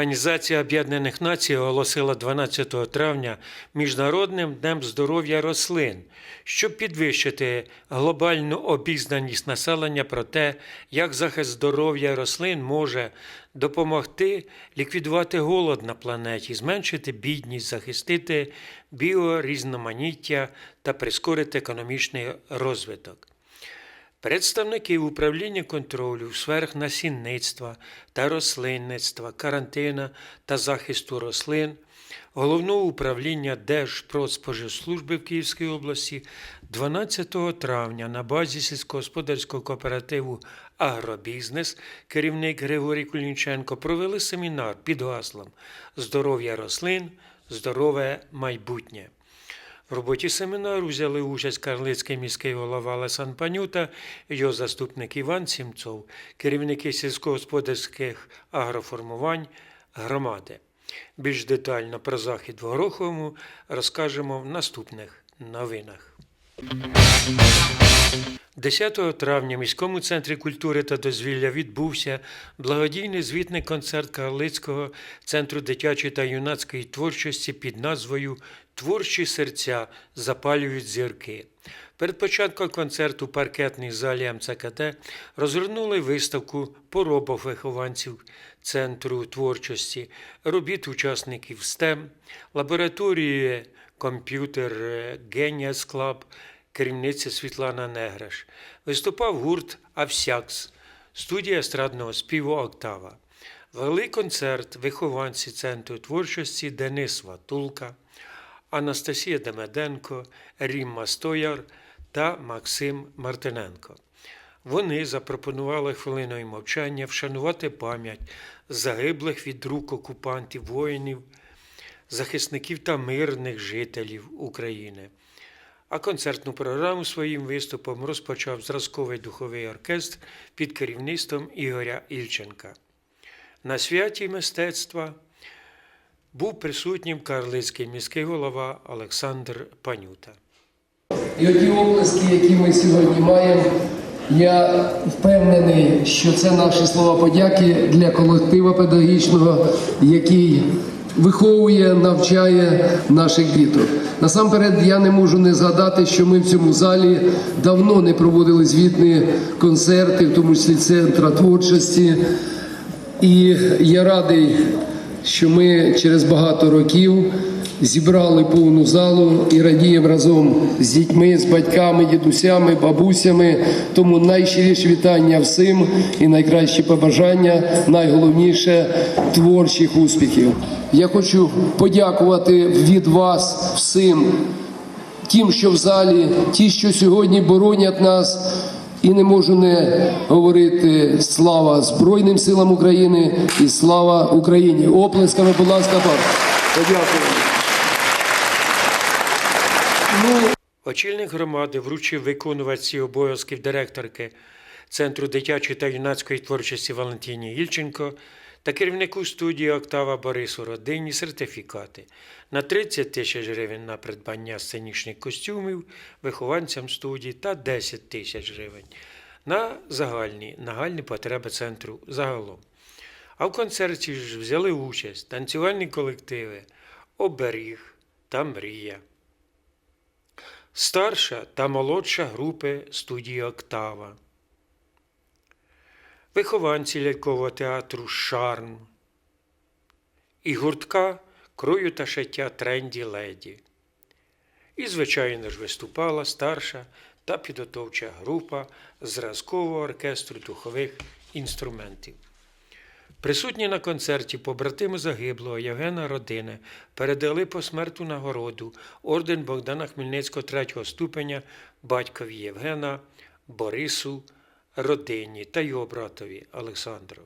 Організація Об'єднаних Націй оголосила 12 травня Міжнародним днем здоров'я рослин, щоб підвищити глобальну обізнаність населення про те, як захист здоров'я рослин може допомогти ліквідувати голод на планеті, зменшити бідність, захистити біорізноманіття та прискорити економічний розвиток. Представники управління контролю в сферах насінництва та рослинництва, карантина та захисту рослин, Головного управління Держпродспоживслужби в Київській області 12 травня на базі сільськогосподарського кооперативу Агробізнес керівник Григорій Кулінченко провели семінар під гаслом Здоров'я рослин, здорове майбутнє. В роботі семінару взяли участь Карлицький міський голова Лесан Панюта, його заступник Іван Сімцов, керівники сільськогосподарських агроформувань громади. Більш детально про захід в Гороховому розкажемо в наступних новинах. 10 травня в міському центрі культури та дозвілля відбувся благодійний звітний концерт Карлицького центру дитячої та юнацької творчості під назвою Творчі серця запалюють зірки. Перед початком концерту в паркетній залі МЦКТ розгорнули виставку поробок вихованців Центру творчості, робіт учасників STEM, лабораторії комп'ютер Genius Club, керівниця Світлана Неграш. Виступав гурт Авсякс, студія естрадного співу Октава. Вели концерт вихованці Центру творчості Денис Ватулка, Анастасія Демеденко, Рімма Стояр та Максим Мартиненко. Вони запропонували хвилиною мовчання вшанувати пам'ять загиблих від рук окупантів воїнів, захисників та мирних жителів України. А концертну програму своїм виступом розпочав зразковий духовий оркестр під керівництвом Ігоря Ільченка. На святі мистецтва був присутнім карлицький міський голова Олександр Панюта. І оті оплески, які ми сьогодні маємо, я впевнений, що це наші слова подяки для колектива педагогічного, який виховує, навчає наших діток. Насамперед, я не можу не згадати, що ми в цьому залі давно не проводили звітні концерти, в тому числі центра творчості. І я радий, що ми через багато років зібрали повну залу і радіємо разом з дітьми, з батьками, дідусями, бабусями. Тому найщиріші вітання всім і найкращі побажання, найголовніше творчих успіхів. Я хочу подякувати від вас всім, тим, що в залі, ті, що сьогодні боронять нас. І не можу не говорити слава Збройним силам України і слава Україні. Оплесками, будь ласка, подякую. Очільник громади вручив виконувачці обов'язків директорки Центру дитячої та юнацької творчості Валентині Ільченко та керівнику студії Октава Борису Родині сертифікати на 30 тисяч гривень на придбання сценічних костюмів вихованцям студії та 10 тисяч гривень на загальні нагальні потреби центру загалом. А в концерті ж взяли участь танцювальні колективи Оберіг та Мрія старша та молодша групи студії Октава, вихованці лялькового театру Шарм і гуртка крою та шиття тренді леді. І, звичайно ж, виступала старша та підготовча група зразкового оркестру духових інструментів. Присутні на концерті побратими загиблого Євгена Родини передали посмертну нагороду орден Богдана Хмельницького третього ступеня батькові Євгена, Борису, родині та його братові Олександру.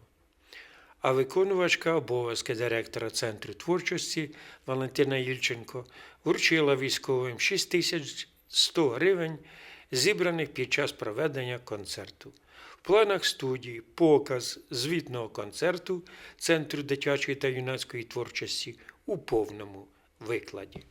А виконувачка обов'язки директора Центру творчості Валентина Ільченко вручила військовим 6100 гривень, зібраних під час проведення концерту. Планах студії показ звітного концерту Центру дитячої та юнацької творчості у повному викладі.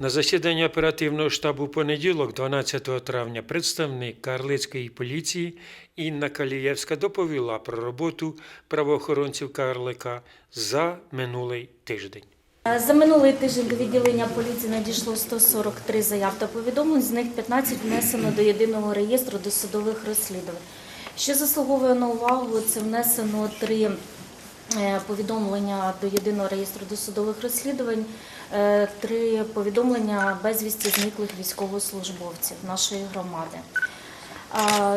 На засіданні оперативного штабу понеділок, 12 травня, представник Карлицької поліції Інна Калієвська доповіла про роботу правоохоронців Карлика за минулий тиждень. За минулий тиждень до відділення поліції надійшло 143 заяв та повідомлень, з них 15 внесено до єдиного реєстру досудових розслідувань. Що заслуговує на увагу, це внесено три е, повідомлення до єдиного реєстру досудових розслідувань, е, три повідомлення безвісті зниклих військовослужбовців нашої громади.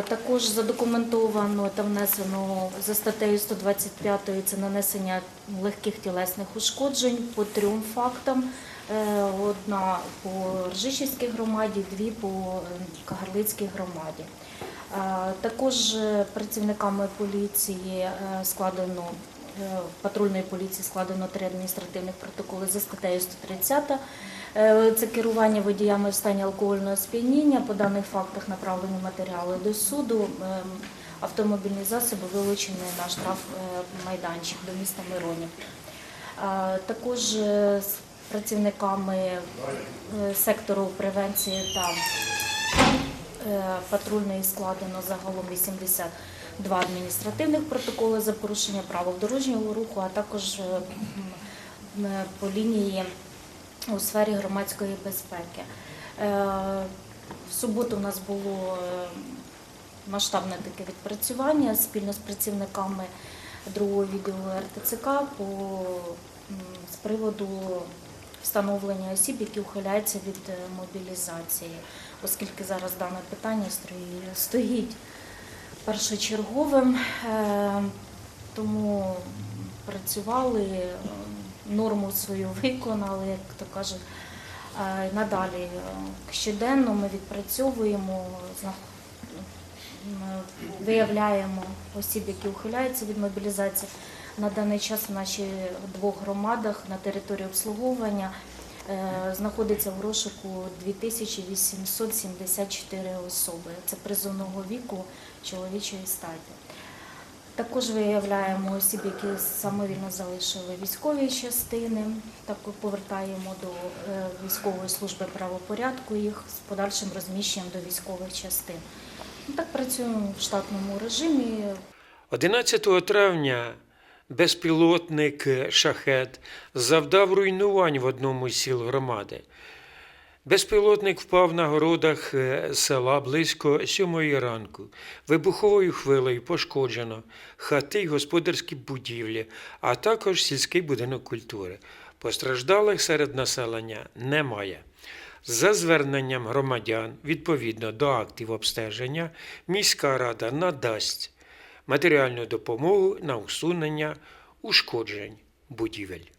Також задокументовано та внесено за статтею 125 це нанесення легких тілесних ушкоджень по трьом фактам. Е, Одна по Ржичівській громаді, дві по е, Кагарлицькій громаді. Також е, працівниками поліції складено патрульної поліції складено три адміністративних протоколи за статтею 130. Е, Це керування водіями в стані алкогольного сп'яніння. По даних фактах направлені матеріали до суду. Ем, Автомобільні засоби вилучені на штраф е, майданчик до міста Миронів. Е, Також е, з працівниками е, сектору превенції та е, патрульної складено загалом 82 адміністративних протоколи за порушення правил дорожнього руху, а також е, м, по лінії у сфері громадської безпеки. Е, В суботу у нас було е, масштабне таке відпрацювання спільно з працівниками другого відділу РТЦК по, з приводу встановлення осіб, які ухиляються від е, мобілізації, оскільки зараз дане питання стої- стоїть першочерговим. Е, Тому працювали, е, норму свою виконали, як то кажуть. Е, Надалі щоденно ми відпрацьовуємо, виявляємо осіб, які ухиляються від мобілізації. На даний час в наших двох громадах на території обслуговування знаходиться в розшуку 2874 особи. Це призовного віку чоловічої статі. Також виявляємо осіб, які самовільно залишили військові частини, так повертаємо до е, військової служби правопорядку їх з подальшим розміщенням до військових частин. Так працюємо в штатному режимі. 11 травня безпілотник шахет завдав руйнувань в одному з сіл громади. Безпілотник впав на городах е, села близько сьомої ранку. Вибуховою хвилею пошкоджено хати й господарські будівлі, а також сільський будинок культури. Постраждалих серед населення немає. За зверненням громадян, відповідно до актів обстеження, міська рада надасть матеріальну допомогу на усунення ушкоджень будівель.